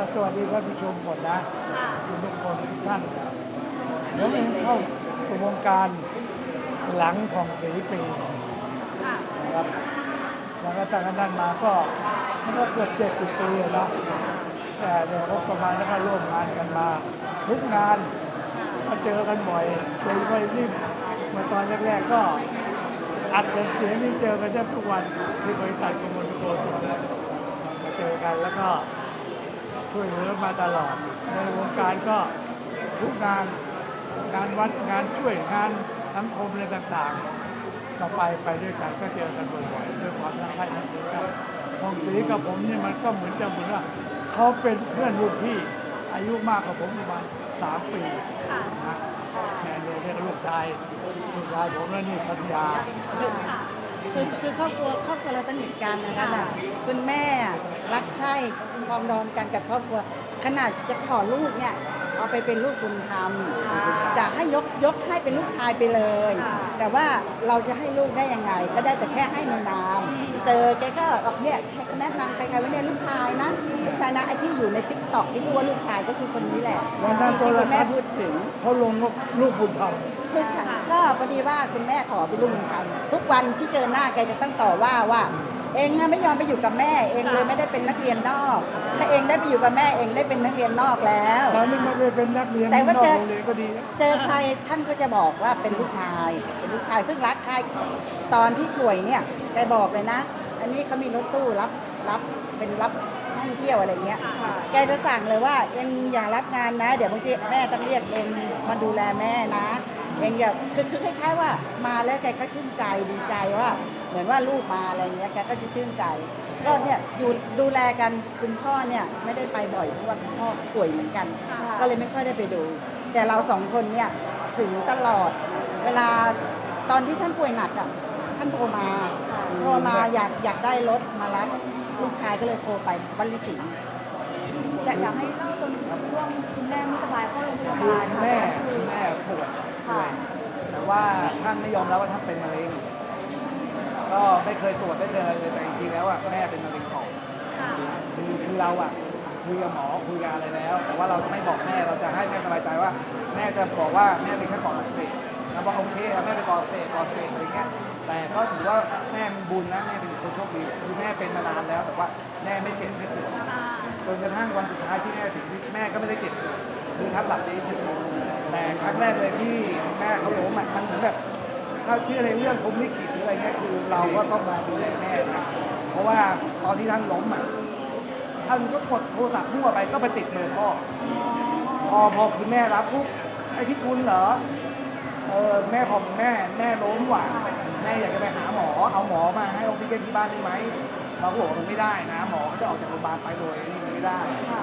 ก็สวัสดีท่านผู้ชมหมดนะค่ะทุกทุกคนทุกท่านเดี๋ยวนี้เข้าสู่วงการหลังของสีปีนะครับแล้วก็ตั้งแต่นั้นมาก็มันก็เกือบเจ็ดสิบปีแล้วแต่เดี๋ยวคบกันมาณแล้วก็ร่วมงานกันมา ทุกงานก็เจอกันบ่อยโดยเฉพาะยิ่งมื่อตอนแรกๆก็อัดกันเสียงนี่เจอกันแทบทุกวันที่บริษัทกมลโกสวนมาเจอกันแล้วก็ ช่วยเหลือมาตลอด ในวงการก็ทุกงานงานวัดงานช่วยงานสังคมอะไรต่างๆก็ไปไปด้วยกันก็เจอกันบ่อยๆด้วยความรักใคร่นับถือกันพองศรีกับผมนี่มันก็เหมือนจะเหมือนว่าเขาเป็นเพื่อนรุ่นพี่ อายุมากกว่าผมประมาณสามปีค่ะนะแม่เนี่ยเรียกลูกชายลูกชายผมแล้วนี่พัทยา ค่ะคือคือครอบครัวครอบครัวเราสนิทกันนะคะน่ะคุณแม่รักใคร่ปรองดองกันกับครอบครัว ขนาดจะขอลูกเนี่ยเอาไปเป็นลูกบุญธรรมอ่าจะให้ยกยกให้เป็นลูกชายไปเลยค่ะแต่ว่าเราจะให้ลูกได้ยังไง ก็ได้แต่แค่ให้ในนามเจอแกก็บอกเนี่ยแค่แนะนำใครๆว่าเนี่ยลูกชายนะลูกชายนะไอ้ที่อยู่ในติ๊กต็อกที่รู้ว่าลูกชายก็คือคนนี้แหละวันนั้นที่โทรคุณทัแม่ศน์พูดถึงเขาลงว่าลูกบุญธรรมลูกชายก็ พอดีว่าคุณแม่ขอไปลุงทำทุกวันที่เจอหน้าแกจะต้องต่อว่าว่า เองอะไม่ยอมไปอยู่กับแม่ เองเลยไม่ได้เป็นนักเรียนนอก ถ้าเองได้ไปอยู่กับแม่เองได้เป็นนักเรียนนอกแล้วตอนนี้ไม่ได้เป็นนักเรียนแต่ว่านอกเจอโรงเรียนก็ดีนะเจอใครท่านก็จะบอกว่าเป็นลูกชาย เป็นลูกชายซึ่งรักใครตอนที่ป่วยเนี่ยแกบอกเลยนะ อันนี้เขามีรถตู้รับรับเป็นรับท่องเที่ยวอะไรเงี้ยค่ะแกจะสั่งเลยว่าเองอย่ารับงานนะ เดี๋ยวบางทีแม่ต้องเรียกเองมาดูแลแม่นะ เองอย่าคือคือคล้ายๆว่ามาแล้วแกก็ชื่นใจดีใจว่า เหมือนว่าลูกมาอะไรเงี้ยแกก็จะชื่นใจ ก็เนี่ยอยู่ดูแลกันคุณพ่อเนี่ยไม่ได้ไปบ่อยเพราะว่าคุณพ่อป่วยเหมือนกันค่ะก็เลยไม่ค่อยได้ไปดู แต่เราสองคนเนี่ยถึงตลอด เวลาตอนที่ท่านป่วยหนักอะท่านโทรมาโทรมาอยากอยากได้รถมารับลูกชายก็เลยโทรไปบ้านลิขิง อยากอยากให้เล่าตอนช่วงคุณแม่ไม่สบายเข้าโรงพยาคือบาลคุณค่ะแม่คุณแม่ป่วยป่วยแต่ว่าท่านไม่ยอมรับว่าท่านเป็นมะเร็งก็ไม่เคยตรวจไม่เคยอะไรเลยแต่จริงๆแล้วอะแม่เป็นมะเร็งปอดค่ะคือคือเราอะคุยกับหมอคุยกับอะไรแล้ว แต่ว่าเราไม่บอกแม่เราจะให้แม่สบายใจว่า แม่จะบอกว่าแม่เป็นแค่ปอดอักเสบ แล้วบอกโอเคครับแม่เป็นปอดเสบปอดเสบอะไรเงี้ยแต่ก็ถือว่าแม่มีบุญนะแม่เป็นคนโชคดีคือแม่เป็นมานานแล้วแต่ว่าแม่ไม่เจ็บไม่ปวดจนกระทั่งวันสุดท้ายที่แม่เสียชีวิตแม่ก็ไม่ได้เจ็บคือท่านหลับดีเฉยแต่ครั้งแรกเลยที่แม่เขาล้มอะมันเหมือนแบบถ้าเชื่อในเรื่องผมลิขิตหรืออะไรเงี้ยคือเราก็ต้องมาดูแลแม่นะเพราะว่าตอนที่ท่านล้มอะท่านก็กดโทรศัพท์มั่วไปก็ไปติดเบอร์พ่อพอพอคุณแม่รับปุ๊บไอ้พี่คุณเหรอ เออแม่ผมแม่แม่ล้มว่ะแม่อยากจะไปหาหมอ เอาหมอมาให้ออกซิเจนที่บ้านได้ไหมเราก็บอกว่ามันไม่ได้นะ หมอเขาจะออกจากโรงพยาบาลไปโดยนี่มันไม่ได้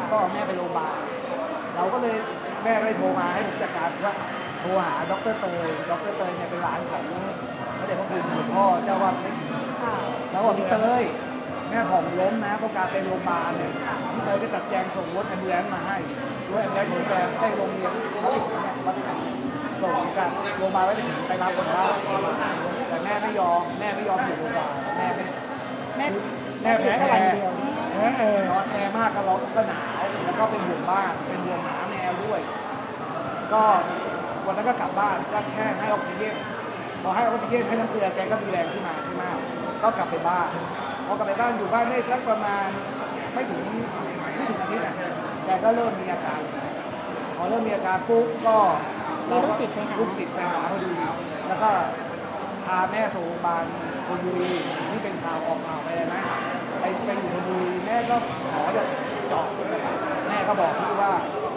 ต้องเอาแม่ไปโรงพยาบาลเราก็เลยแม่เลยโทรมาให้ผมจัดการว่าโทรหาดรเตยดรเตยเนี่ยเป็นหลานของพระเดชพระคุณหลวงพ่อเจ้าวัดเล็กแล้วบอกพี่เตยแม่ผมล้มนะต้องการไปโรงพยาบาลเนี่ยพี่เตยก็จัดแจงส่งรถแอมบูเลนซ์มาให้รถแอมบูเลนซ์ของแรมให้โรงเรียนเขาติดเนี่ย ส่งกันโรงพยาบาลไว้ถึงไปรับคนบ้านแต่แม่ไม่ยอม แม่ไม่ยอมอยู่โรงพยาบาลแม่ไม่แม่แม่แพ้แค่แอวันร์เดียวเออเออร้อนแอร์มากก็ร้อนก็หนาวแล้วก็เป็นห่วงบ้าน เป็นห่วงหมาแมวด้วย ก็วันนั้นก็กลับบ้านก็แค่ให้ออกซิเจนพอให้ออกซิเจนให้น้ำเกลือแกก็มีแรงขึ้นมาใช่ไหมก็กลับไปบ้านพอกลับไปบ้านอยู่บ้านได้สักประมาณไม่ถึงไม่ถึงอาทิตย์อะแกก็เริ่มมีอาการพอเริ่มมีอาการปุ๊บก็ มีลูกศิษย์ไปหาลูกศิษย์ไปหาพอดีแล้วก็พาแม่ส่งโรงพยาบาลธนบุรีที่เป็นข่าวออกข่าวไปเลยนะไปไปอยู่ธนบุรีแม่ก็หมอจะเจาะแม่ก็บอกพี่ว่า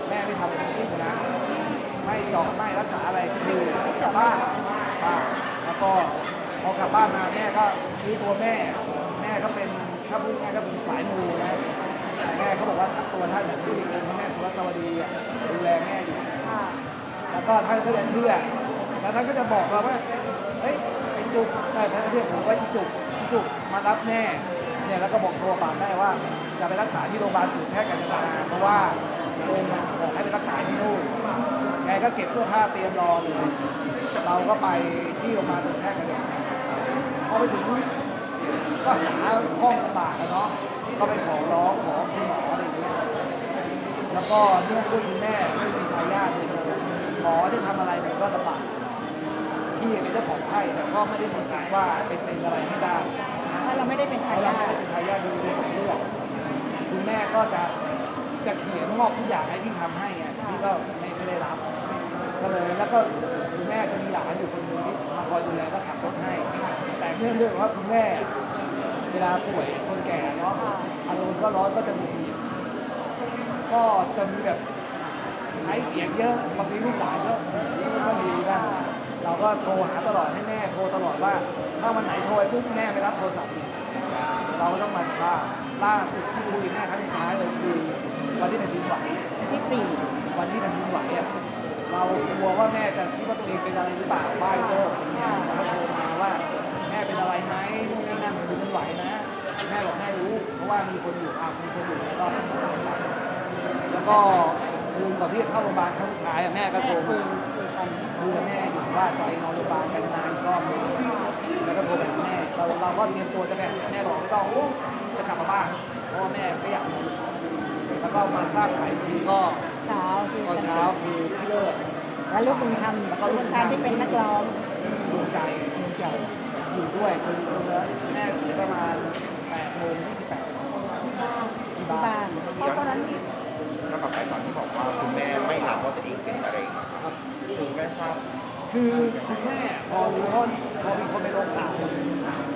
แม่ไม่ทำอะไรทั้งสิ้นนะไม่เจาะไม่รักษาอะไรคือเจาะบ้านบ้านแล้วก็พอกลับบ้านมาแม่ก็ซื้อตัวแม่ แม่ก็เป็นถ้าพูดง่ายก็เป็นสายมูนะแม่เขาบอกว่าตัวท่านเนี่ยที่องค์พระแม่สุรสวดีดูแลแม่อยู่ แล้วก็ท่านก็จะเชื่อ แล้วท่านก็จะบอกเราว่า เฮ้ยไอ้จุกแต่ท่านเรียกผมว่าไอ้จุกไอ้จุกมารับแม่เนี่ยแล้วก็บอกโทรปากแม่ว่า จะไปรักษาที่โรงพยาบาลศูนย์แพทย์กัญจนาเพราะว่าโรงพยาบาลบอกให้ไปรักษาที่นู่นแกก็เก็บเสื้อผ้าเตรียมรอเลยเราก็ไปที่โรงพยาบาลศูนย์แพทย์กัญจนาพอไปถึงก็หาห้องลำบากอะเนาะก็ไปขอร้องขอคุณหมออะไรอย่างเงี้ยแล้วก็เนื่องด้วยคุณแม่ หมอที่ทำอะไรมันก็ลำบากพี่เป็นเจ้าของไข้แต่ก็ไม่ได้มีสิทธิ์ว่าไปเซ็นอะไรให้ได้เพราะเราไม่ได้เป็นเพทาราะเรายาไม่ทได้เป็นทายาทดูดูของเลือดคุณแม่ก็จะจะเขียนมอบทุกอย่างให้พี่ทำให้ไงพี่ก็ไม่ไม่ได้รับ ก็เลยแล้วก็คุณแม่จะมีหลานอยู่คนหนึงที่มาคอยดูแลก็ขับรถให้ แต่เนื่องด้วยว่าคุณแม่ เวลาป่วยคนแก่เนาะอารมณ์ก็ร้อนก็จะมีก็จะมีแบบ ใช้เสียงเยอะบางทีลูกหลานก็ไม่ค่อยดีบ้างเราก็โทรหาตลอดให้แม่โทรตลอดว่า ถ้าวันไหนโทรไปปุ๊บแม่ไม่รับโทรศัพท์อีกเราก็ต้องมาถึงว่าล่าสุดที่คุยกับแม่ครั้งสุดท้ายเลยคือวันที่แผ่นดินไหวที่สี่วันที่แผ่นดินไหวอะเรากลัวว่าแม่จะคิดว่าตัวเองเป็นอะไรหรือเปล่าบ้านโลกเราก็โทรมาว่าแม่เป็นอะไรไหมนู่นนี่นั่นแผ่นดินมันไหวนะแม่บอกแม่รู้ เพราะว่ามีคนอยู่อะมีคนอยู่แล้วก็สบายใจแล้วก็ คืนก่อนที่จะเข้าโรงพยาบาลครั้งสุดท้ายอะแม่ก็โทรคุมายคุยกันคุยกับแม่อยู่ว่าจะไปนอนโรงพยาบาลกันนานอีกรอบนึงแล้วก็โทรไปหาแม่เราเราก็เตรียมตัวจะไปแม่บอกไม่ต้องจะกลับมาบ้านเพราะว่าแม่ไม่อยากนอนแล้วก็มาทราบข่าวอีกทีก็เช้าที่ตอนเช้าคือพี่เลิศแล้วลูกบุญธรรมแล้วก็ลูลูกกบุญบุญธธรรรรมมที่เป็นนักร้องดวงใจดวงใจอยู่ด้วยจนจนแม่เสียประมาณ8โมง28ที่ที่บ้าบ้านนเพราะตอนนั้น มีแล้วกับไปตอนที่บอกว่าคุณแม่ไม่รับว่าตัวเองเป็นมะเร็งคือแม่ทราบคือคุณแม่พอรู้ว่าพอมีคนไปลงข่าว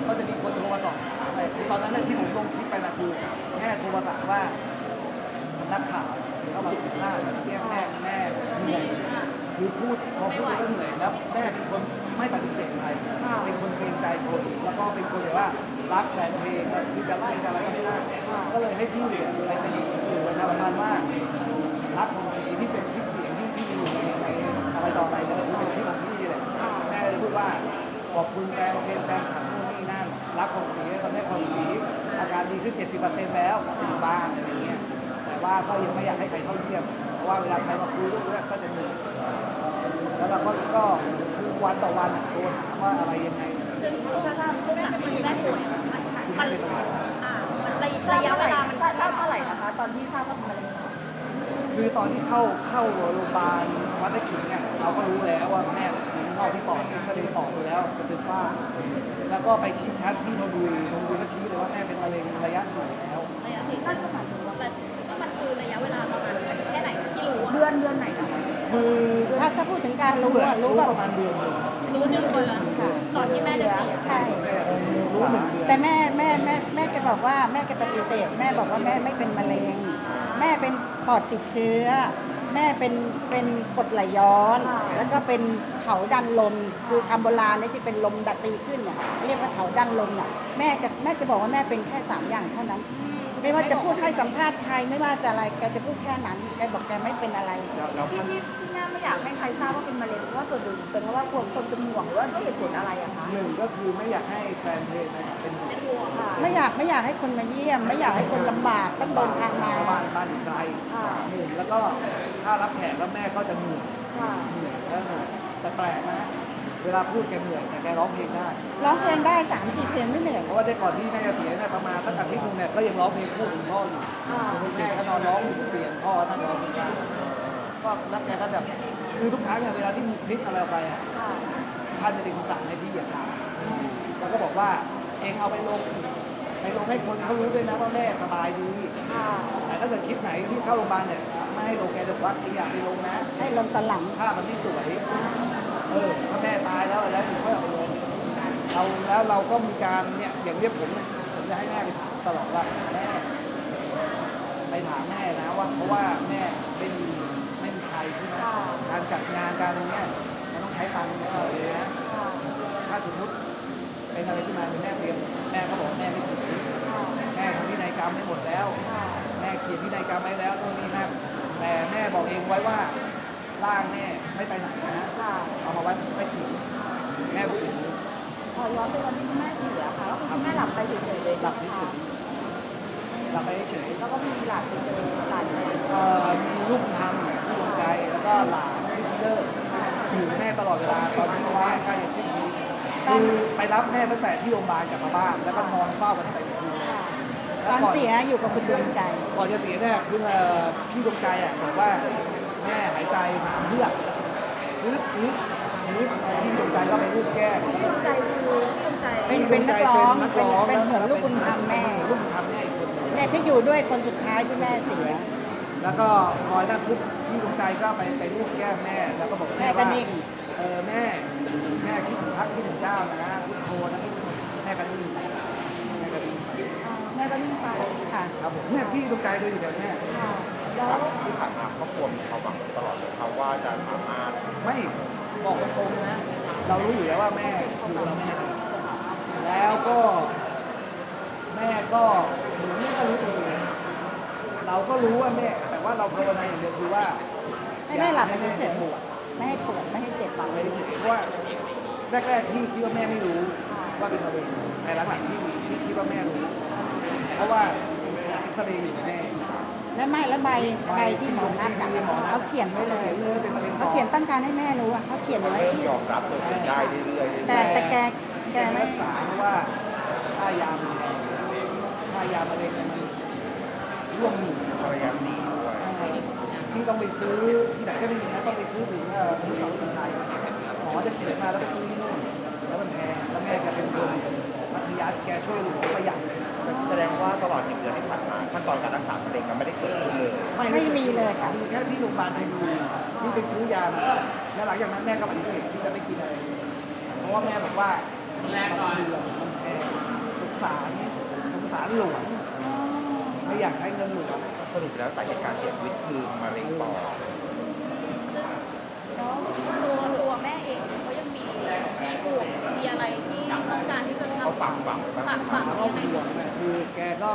ก็จะมีคนโทรมาสอบถามไปตอนนั้นน่ะที่ผมลงคลิปไปนะคือแม่โทรมาถามว่าสำนักข่าวเข้ามาสัมภาษณ์เรียกแม่แม่เหนื่อยคือพูดพอพูดแล้วเหนื่อยแล้วแม่เป็นคนไม่ปฏิเสธใครเป็นคนเกรงใจคนแล้วก็เป็นคนแบบว่ารักแฟนเพลงคือจะไล่จะอะไรก็ไม่ได้ก็เลยให้พี่เนี่ยไปเป็นสื่อประชาสัมพันธ์ว่า รักของสีที่เป็นคลิปเสียงที่ที่อยู่ในในอะไรต่ออะไรเนี่ยคือเป็นคลิปของพี่เลยแม่เลยพูดว่าขอบคุณแฟนเพลงแฟนคลับนู่นนี่นั่นรักของสีตอนนี้ของสีอาการดีขึ้น 70%แล้วกลับไปอยู่บ้านอะไรเงี้ยแต่ว่าก็ยังไม่อยากให้ใครเข้าเยี่ยมเพราะว่าเวลาใครมาคุยด้วยก็จะเหนื่อยแล้วเราก็ก็คือวันต่อวันโทรถามว่าอะไรยังไง ซึ่งช่วงทรา อตอนที่เข้าเข้าโรงพยาบาลวัดไร่ขิงเนี่ยเราก็รู้แล้วว่าแม่มีนอกที่ปอดเอ็กซเรย์ปอดดูแล้วมันเป็นฝ้า แล้วก็ไปชี้ชัดที่ธนบุรีธนบุรีก็ชี้เลยว่าแม่เป็นมะเร็งระยะสูงแล้ว ระยะที่นั่นก็หมายถึงว่าก็มันคือระยะเวลาประมาณแค่ไหนที่รู้เดือนเดือนไหนนะคะคือถ้าถ้าพูดถึงการรู้รู้แหอะละรู้รู้ว่าประมาณเดือนหนึงรู้หนึ่งเดือนค่ะก่อนที่แม่จะเสียใช่แม่รู้หนึ่งเดือนแต่แม่ แม่แม่แม่แกบอกว่าแม่แกปฏิเสธแม่บอกว่าแม่ไม่เป็นมะเร็ง แม่เป็นปอดติดเชื้อ แม่เป็นเป็นกรดไหลย้อน แล้วก็เป็นเขาดันลมคือคำโบราณเนี่ยที่เป็นลมดัดตีขึ้นเนี่ยเรียกว่าเขาดันลมเนี่ยแม่จะแม่จะบอกว่าแม่เป็นแค่สามอย่างเท่านั้น ไม่ว่าจะพูดให้สัมภาษณ์ใครไม่ว่าจะอะไรแกจะพูดแค่นั้นแกบอกแกไม่เป็นอะไรแล้วแล้วที่ที่ที่แม่ไม่อยากให้ใครทราบว่าเป็นมะเร็งเพราะว่าส่วนหนึ่งเป็นเพราะว่ากลัวคนเป็นห่วงหรือว่าด้วยเหตุผลอะไรอะคะ หนึ่งก็คือไม่อยากให้แฟนเพลงนะครับเป็นห่วงเป็นห่วงค่ะ ไม่อยากไม่อยากให้คนมาเยี่ยม ไม่อยากให้คนลำบากต้องเดินทางมา บ้านบ้านอยู่ไกลค่ะ หนึ่งแล้วก็ถ้ารับแขกแล้วแม่ก็จะเหนื่อยค่ะเหนื่อยแล้วเหนื่อยแต่แปลกนะเวลาพูดแกเหนื่อยแต่แกร้องเพลงได้ ร้องเพลงได้สามสี่เพลงไม่เหนื่อยเพราะว่าได้ก่อนที่แม่จะเสียเนี่ยประมาณสักอาทิตย์หนึงเนี่ยก็ยังร้องเพลงคู่กับคุณพ่ออยู่ค่ะแม่ก็นอนร้องอยู่บนเตียงพ่อนั่งร้องเพลงได้ก็แล้วแกก็แบบคือทุกครั้งเนี่ยเวลาที่มีคลิปอะไรออกไปอะค่ะ ท่านจะเป็นคนสั่งให้พี่อย่าทำแล้วก็บอกว่าเองเอาไปลงไปลงให้คนเขารู้ด้วยนะว่าแม่สบายดีค่ะแต่ถ้าเกิดคลิปไหนที่เข้าโรงพยาบาลเนี่ยไม่ให้ลงแกจะบอกว่าเองอย่าไปลงนะให้ลงตอนหลังภาพมันไม่สวยเออถ้าแม่ตายแล้วอะไรแล้วถึงค่อยเอาไปลงเราแล้วเราก็มีการเนี่ยอย่างเรียกผมเนี่ยผมจะให้แม่ไปถามตลอดว่าแม่ไปถามแม่นะว่าเพราะว่าแม่ไม่มีไม่มีใครใช่ไหมค่ะการจัดงานการอะไรเนี่ยมันต้องใช้ตังค์ใช้อะไรเลยนะค่ะถ้าสมมติ เป็นอะไรขึ้นมาเป็นแม่เตรียมแม่ก็บอกแม่ไม่ผิดค่ะแม่ทำพินัยกรรมไม่หมดแล้วค่ะแม่เขียนพินัยกรรมไว้แล้วนู่นนี่นั่นแต่แม่บอกเองไว้ว่าร่างแม่ไม่ไปไหนนะค่ะเอามาไว้ไม่ผิดแม่พูดอย่างนี้พอย้อนไปวันที่คุณแม่เสียค่ะก็คือคุณแม่หลับไปเฉยๆเลยหลับใช่เฉไหมยคะๆหลับไปเฉยแล้วก็มีหลานไปเจอหลานไปๆเอ่อมีลูกบุญธรรมที่ดวงใจแล้วก็หลานชื่อพีเตอร์อยู่กับแม่ตลอดเวลาตอนที่แม่ใกล้จะสิ้น ชีวิตคือไปรับแม่ตั้งแต่ที่โรงพยาบาลกลับมาบ้านแล้วก็นอนเฝ้ากันตั้งแต่คืนค่ะตอนเสียอยู่กับคุณดวงใจ ก่อนจะเสียเนี่ยคือเอ่อพี่ดวงใจอะบอกว่าแม่หายใจสามเลือกลึกลึกลึกพี่ดวงใจก็ไปรูปแก้มดวงใจคือดวงใจเป็นเป็นนักร้องเป็นเป็นเหมือนลูกบุญธรรมแม่ลูกบุญธรรมแม่อีกคนหนึ่งเนี่ยที่อยู่ด้วยคนสุดท้ายที่แม่เสีย แล้วก็พอนั่นปุ๊บพี่ดวงใจก็ไปไปรูปแก้มแม่แล้วก็บอกแม่แม่ก็ว่านิ่ง เออแม่ แม่คิดถึงพักคิดถึงเจ้านะพุทโธนะแม่ก็นิ่งแม่ก็นิ่งแม่ก็นิ่งไปค่ะครับผมเนี่ยพี่ดวงใจเดินอยู่แถวเนี้ยค่ะแล้ว ที่ผ่านมาครอบครัวมีความหวังตลอดเลยครับว่าจะสามารถไม่บอกตรงๆนะ เรารู้อยู่แล้วว่าแม่คือเราแม่แล้วก็ แม่ก็เหมือนแม่ก็รู้ตัวเองเราก็รู้ว่าแม่ แต่ว่าเราภาวนาอย่างเดียวคือว่าให้แม่หลับไปเฉยปวดๆ ไม่ให้ปวดไม่ให้เจ็บหลับไปเฉยๆเพราะว่าแรกๆที่คิดว่าแม่ไม่รู้ว่าเป็นมะเร็งแต่หลังๆที่ที่คิดว่าแม่รู้ เพราะว่าเอ็กซเรย์อยู่กับแม่ แล้วไม่แล้วใบใบที่หมอนัดอะเขาเขียนไว้เลยเขียนเลยเป็นมะเร็งปเขาอดเขียนตั้งการให้แม่รู้อะเขาเขียนไว้ เริ่มยอมรับตัวเองได้เรื่อยๆแต่แต่แกแกไม่รักษาเพราะว่าค่ายามันแพงค่ายามะเร็งเนี่ยมันร่วมหมื่นภรรยาดีด้วย ที่ต้องไปซื้อที่ไหนก็ไม่มีนะต้องไปซื้อถึงเอ่อมือสองมือชัยหมอจะเขียนมาแล้วไปซื้อที่นู่นแล้วมันแพงแล้วแม่แกเป็นคนมัธยัสถ์แกช่วยเหลือประหยัดแสดงว่าตลอดหนึ่งเดือนที่ผ่านมาขั้นตอนการรักษามะเร็งมันไม่ได้เกิดขึ้นเลยไม่มีเลยค่ะมีแค่ที่โรงพยาบาลไทยดูที่ไปซื้อยามาแล้วหลังจากนั้นแม่ก็ปฏิเสธที่จะไม่กินอะไรเพราะว่าแม่บอกว่าแรกก่อนมันแพงสงสารสงสารหลวงไม่อยากใช้เงินหลวง สรุปแล้วสาเหตุการเสียชีวิตคือมะเร็งปอดตัวตัวแม่เองเขายังมีมีห่วงมีอะไรที่ต้องการที่จะทำเขาฝังฝังไว้บ้างฝากไหมฝังถามว่าห่วงเนี่ยคือแกก็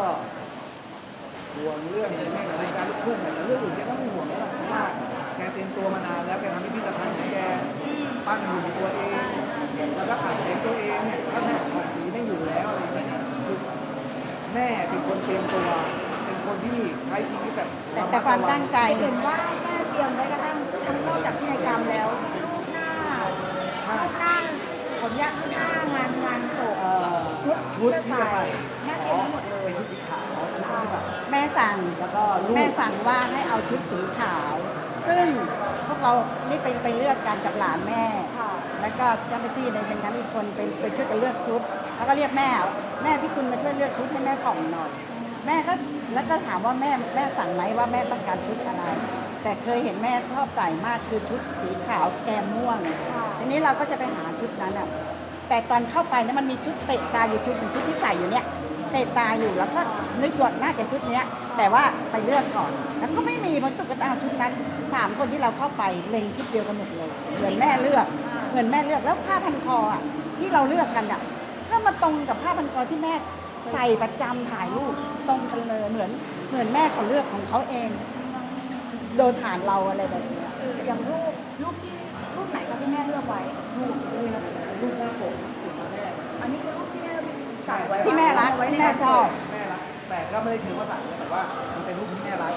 ห่วงเรื่องแม่ในการลูกทุ่งเนี่ยแต่เรื่องอื่นแกก็ไม่ห่วงแล้วล่ะเพราะว่าแกเตรียมตัวมานานแล้วแกทำพิพิธภัณฑ์ของแกปั้นหุ่นตัวเอง แล้วก็อัดเสียงตัวเองเนี่ยถ้าแม่ออกสีไม่อยู่แล้วอะไรอย่างเงี้ยคือแม่เป็นคนเตรียมตัว คนที่ใช้ชีวิตแบบแต่แต่ความตั้งใจ เห็นว่าแม่เตรียมไว้กระทั่งทั้งนอกจากพินัยกรรมแล้วรูปหน้าใช่รูปหน้าผลญาติหน้างานงานศพเอ่อชุดชุดที่จะใส่แม่เตรียมไว้หมดเลยเป็นชุดสีขาวชุดที่แบบ แม่สั่งแล้วก็ลูก แม่สั่งว่าให้เอาชุดสีขาว ซึ่งพวกเรานี่ไปไปเลือกกันกับหลานแม่ ค่ะ แล้วก็เจ้าหน้าที่ในเป็นชั้นอีกคนไปไปช่วยกันเลือกชุด แล้วก็เรียกแม่ แม่พี่คุณมาช่วยเลือกชุดให้แม่ผ่องหน่อย แม่ก็แล้วก็ถามว่าแม่แม่สั่งไหมว่าแม่ต้องการชุดอะไร แต่เคยเห็นแม่ชอบใส่มากคือชุดสีขาวแกมม่วงค่ะทีนี้เราก็จะไปหาชุดนั้นอะแต่ตอนเข้าไปเนี่ยมันมีชุดเตะตาอยู่ชุดหนึ่งชุดที่ใส่อยู่เนี่ยเตะตาอยู่แล้วก็นึกว่าน่าจะชุดเนี้ย แต่ว่าไปเลือกก่อน แล้วก็ไม่มีมันตุ๊กตาชุดนั้นสามคนที่เราเข้าไปเล็งชุดเดียวกันหมดเลยเหมือนแม่เลือกเหมือนแม่เลือกแล้วผ้าพันคออะที่เราเลือกกันอะก็มาตรงกับผ้าพันคอที่แม่ ใส่ประจำถ่ายรูปตรงกันเลยเหมือนเหมือนแม่เขาเลือกของเขาเอง โดยผ่านเราอะไรแบบนี้อย่างรูปรูปที่รูปไหนคะที่แม่เลือกไว้ลูกนี่นะลูกหน้าผมสีแม่อันนี้คือรูปที่แม่สั่งไว้ที่แม่รักที่แม่ชอบแม่รักแต่ก็ไม่ได้เชิงว่าสั่งแต่ว่ามันเป็นรูปที่แม่รัก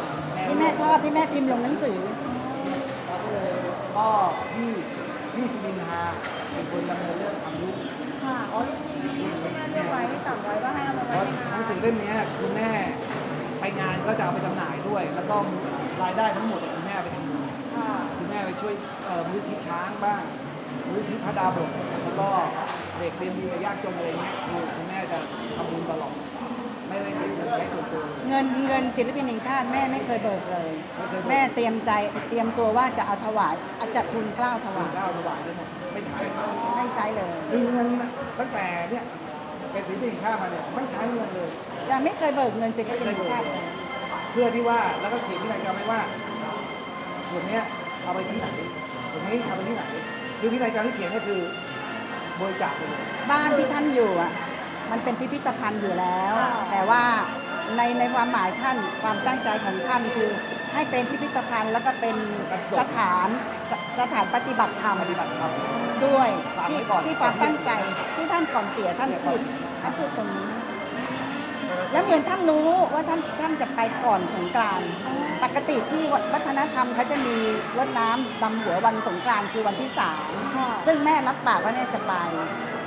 ที่แม่ชอบที่แม่พิมพ์ลงหนังสือก็เลยก็พี่พี่สิรินทาเป็นคนดำเนินเรื่องทำรูปค่ะอ๋อ เลือกไว้ที่สั่งไว้ว่าให้เอามาเพไว้ราะในหนังสือเล่มเนี้ยคุณแม่ไปงานก็จะเอาไปจำหน่ายด้วย แล้วก็รายได้ทั้งหมดคุณแม่ไปทำบุญ ค่ะ คุณแม่ไปช่วยเอ่อมูลที่ช้างบ้างมูลที่พระดาบทแล้วก็เด็กเรียนดีกับยากจนอะไรเงี้ยคือคุณแม่จะทำบุญตลอด ไม่ได้เก็บเงินใช้ส่วนตัวเลยเงินเงินศิลปินแห่งชาติแม่ไม่เคยเบิกเลยแม่เตรียมใจเตรียมตัวว่าจะเอาถวายอาจจะทุนเกล้าถถวาวายยข้าวถวายได้หมดไม่ใช้ไม่ใช้เลย คือเงินตั้งแต่เนี่ยเป็นศิลปินแห่งชาติมาเนี่ยไม่ใช้เงินเลยยังไม่เคยเบิกเงินศิลปินแห่งชาติเลยเพื่อที่ว่าแล้วก็เขียนพินัยกรรมไว้ว่า ส่วนเนี้ยเอาไปที่ไหนส่วนนี้เอาไปที่ไหน คือพินัยกรรมที่เขียนก็คือบริจาคไปเลยบ้านที่ท่านอยู่อะ มันเป็นพิพิธภัณฑ์อยู่แล้ว แต่ว่าในในความหมายท่านความตั้งใจของท่านคือ ให้เป็นพิพิธภัณฑ์แล้วก็เป็นสถานสสถานปฏิบัติธรรมปฏิบัติธรรมด้วยฝากไว้ที่ก่อนที่ความตั้งใจที่ท่านก่อนเสียท่านพูดท่านพูดตรงนี้ แล้วเหมือนท่านรู้ว่าท่านท่านจะไปก่อนสงกรานต์ปกติที่วัฒนธรรมเขาจะมีรดน้ำดำหัววันสงกรานต์คือวันที่สามค่ะซึ่งแม่รับปากว่าเนี่ยจะไป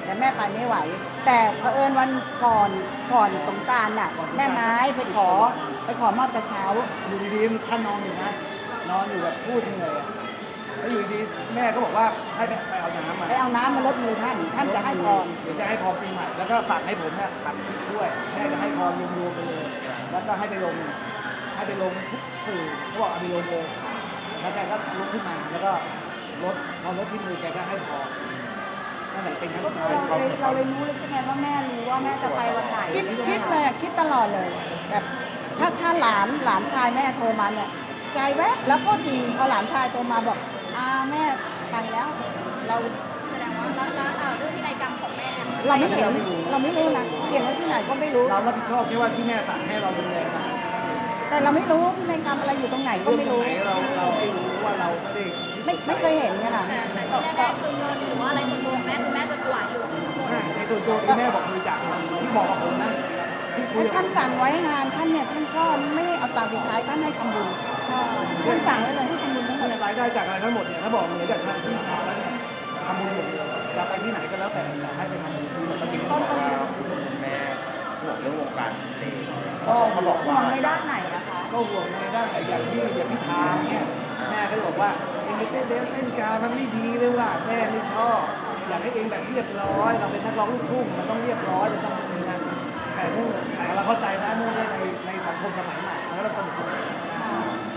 แต่แม่ไปไม่ไหว แต่เผอิญวันก่อนก่อนสงกรารน่ะ แม่ไม้ไปขอไปขอมอบกระเช้า อยู่ดีๆท่านนอนอยู่นะนอนอยู่แบบพูดเหนื่อยอะแล้วอยู่ดีๆแม่ก็บอกว่าให้ไปไปเอาน้ำมาไปเอาน้ำมาลดมือท่าน ท่านจะให้พรเดี๋ยวจะให้พรปีใหม่แล้วก็ฝากให้ผมเนี่ยตัดคลิปด้วยแม่จะให้พรรวมๆไปเลยแล้วก็ให้ไปลง ให้ไปลงทุกสื่อเขาบอกเอาไปลงเลยแล้วแกก็ลุกขึ้นมาแล้วก็ลดพอลดที่มือแกก็ให้พ รนั่นแหละเป็นครั้งสุดท้ายเราเลยเราเลยรู้เลยใช่ไหมว่าแม่รู้ว่าแม่จะไปวันไหนคิดคิดเลยอะคิดตลอดเลยแบบถ้าถ้าหลานหลานชายแม่โทรมาเนี่ยใจแวบแล้วก็จริงพอหลานชายโทรมาบอกอาแม่ไปแล้ว เราแสดงว่าแล้วแล้วเอ่อเรื่องพินัยกรรมของแม่เราไม่เห็นเราไม่รู้นะเขียนไว้ที่ไหนก็ไม่รู้ เรารับผิดชอบแค่ว่าที่แม่สั่งให้เราดูแลมาแต่เราไม่รู้พินัยกรรมอะไรอยู่ตรงไหนก็ไม่รู้เองตงไหนเราเราไม่รู้ว่าเราไม่ได้ไม่ไม่เคยเห็นไงล่ะแต่แต่ที่แน่ๆคือเงินหรือว่าอะไรส่วนตัวของแม่คือแม่ ตัวที่แม่บอกบริจาคมาที่บอกกับผมนะที่คุยแล้วกับท่านสั่งไว้งานท่านเนี่ยท่านก็ไม่ให้เอาตังค์ไปใช้ท่านให้ทำบุญท่านสั่งไว้เลยให้ทำบุญทั้งหมดรายได้จากอะไรทั้งหมดเนี่ยถ้าบอกเหลือจากทางที่งานแล้วเนี่ยทำบุญหมดเลยจะไปที่ไหนก็แล้วแต่แต่ให้ไปทำบุญเมื่อกี้คุณบอกว่าคุณแม่ห่วงเรื่องวงการเพลงก็เขาบอกห่วว่างในด้านไหนนะคะก็ห่วงในด้านไหนอย่างที่อย่างที่ทางเนี่ยแม่ก็จะบอกว่าเองไปเต้นเต้นเต้นการมันไม่ดีเลยว่ะแม่ไม่ชอบ อยากให้เองแบบเรียบร้อย เราเป็นนักร้องลูกทุ่งมันต้องเรียบร้อยจะต้องมีงานแต่เนื่องแต่เราเข้าใจนะเนื่องในในสังคมสมัยใหม่มันก็ต้องสนุกสนาน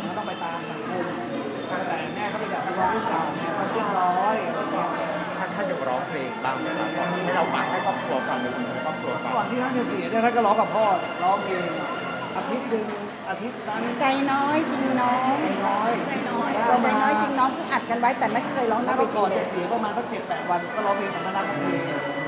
มันต้องไปตามสังคมแต่แม่ก็เป็นแบบนักร้องรุ่นเก่าเนี่ยต้องเรียบร้อยอะไรอย่างเงี้ยท่านท่านจะร้องเพลงบ้างไหมครับให้เราฟังให้ครอบครัวฟังให้ครอบครัวฟังก่อนที่ท่านจะเสียเนี่ยท่านก็ร้องกับพ่อร้องเพลงอาทิตย์หนึ่ง อาทิตย์นั้นใจน้อยจริงน้องใจน้อยใจน้อยเราใจน้อยจริงน้องคืออัดกันไว้แต่ไม่เคยร้องหแล้น้าวเวก็ทีก่อนเลจะย เสียประมาณสักเจ็ดแปดวันก็ร้องเพลงสัมภาระกับเพลง